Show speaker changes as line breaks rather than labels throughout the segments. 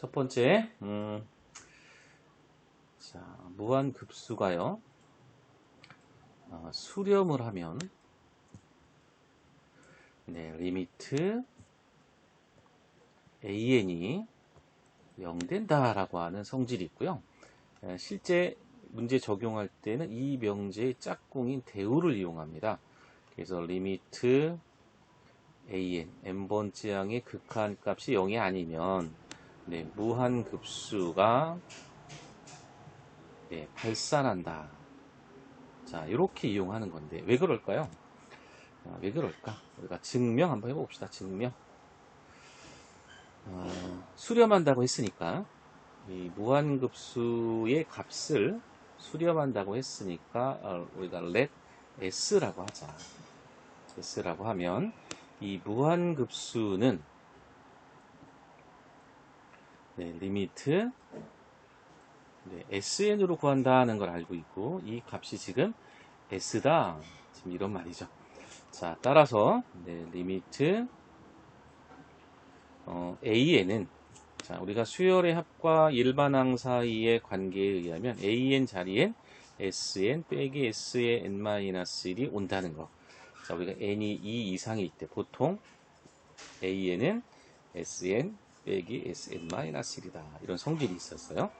첫 번째, 음, 자, 무한급수가요. 어, 수렴을 하면 네, 리미트 an이 0된다라고 하는 성질이 있고요. 에, 실제 문제 적용할 때는 이 명제의 짝꿍인 대우를 이용합니다. 그래서 리미트 an n번째 항의 극한값이 0이 아니면 네, 무한급수가 네, 발산한다. 자, 이렇게 이용하는 건데 왜 그럴까요? 아, 왜 그럴까? 우리가 증명 한번 해봅시다. 증명. 어, 수렴한다고 했으니까 이 무한급수의 값을 수렴한다고 했으니까 어, 우리가 let s라고 하자. s라고 하면 이 무한급수는 네, 리미트 네, sn으로 구한다는 걸 알고 있고 이 값이 지금 s다. 지금 이런 말이죠. 자, 따라서 네, 리미트 어, an은 자, 우리가 수열의 합과 일반항 사이의 관계에 의하면 an 자리엔 sn 빼기 s의 n-1이 온다는 거. 자, 우리가 n이 2 이상일 때 보통 an은 sn 빼기 sn-1이다. 이런 성질이 있었어요.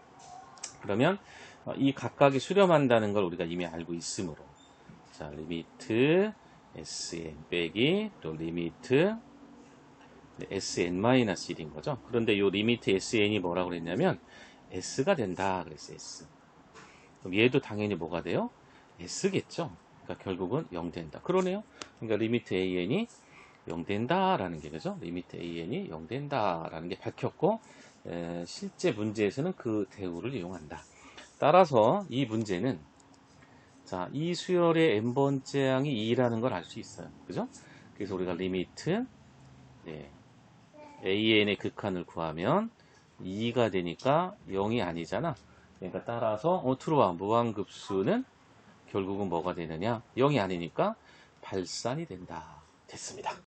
그러면 어, 이 각각이 수렴한다는 걸 우리가 이미 알고 있으므로 자, 리미트 sn 빼기 또 리미트 sn-1인 거죠. 그런데 이 리미트 sn이 뭐라고 그랬냐면 s가 된다 그랬어요. s. 그럼 얘도 당연히 뭐가 돼요? s겠죠. 그러니까 결국은 0 된다. 그러네요. 그러니까 리미트 an이 0 된다라는 게 그죠? 리미트 an이 0 된다라는 게 밝혔고 에, 실제 문제에서는 그 대우를 이용한다. 따라서 이 문제는 자, 이 수열의 n번째 항이 2라는 걸 알 수 있어요. 그죠? 그래서 우리가 리미트 네, an의 극한을 구하면 2가 되니까 0이 아니잖아. 그러니까 따라서 어, 트루와 무한급수는 결국은 뭐가 되느냐? 0이 아니니까 발산이 된다. 됐습니다.